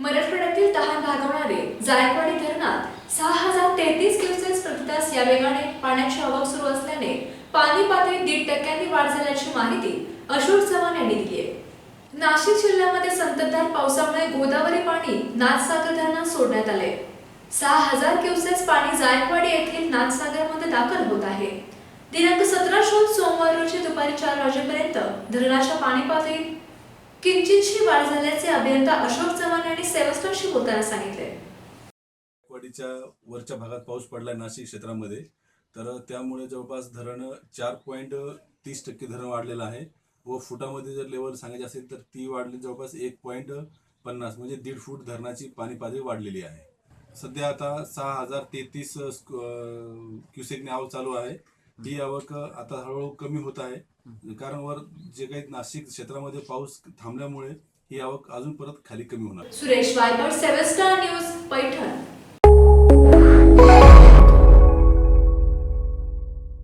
मराठवाड्यातील तहान भागवणारे जायकवाडी धरणात सहा हजार तेहतीस क्युसेस प्रतितास या वेगाने पाण्याची आवक सुरू असल्याने पाणी पातळी दीड टक्क्यांनी वाढ झाल्याची माहिती अशोक चव्हाण यांनी दिली आहे. नाशिक जिल्ह्यामध्ये संततधार पावसामुळे गोदावरी पाणी नाथसागर धरणात सोडण्यात आले. सहा हजार क्युसेस पाणी जायकवाडी येथील नाथसागरमध्ये दाखल होत आहे. दिनांक सतरा जून सोमवार रोजी दुपारी चार वाजेपर्यंत धरणाच्या पाणी पातळीत किंचितशी वाढ झाल्याचे अभियंता अशोक चव्हाण यांनी सेवस्टरशी बोलताना सांगितले. वाडीच्या वरच्या भागात पाऊस पडलाय नाशिक क्षेत्रामध्ये. तर त्यामुळे जवळपास धरण चार पॉईंट तीस टक्के धरण वाढलेलं आहे. व फुटामध्ये जर लेवल सांगायची असेल तर ती वाढली जवळपास एक पॉईंट पन्नास म्हणजे दीड फूट धरणाची पाणी पातळी वाढलेली आहे. सध्या आता सहा हजार तेहतीस क्युसेकने आवक चालू आहे. ही आवक आता हळूहळू कमी होत आहे. कारण वर जे काही नाशिक क्षेत्रामध्ये पाऊस थांबल्यामुळे ही आवक अजून परत खाली कमी होणार. सुरेश वायकर न्यूज पैठण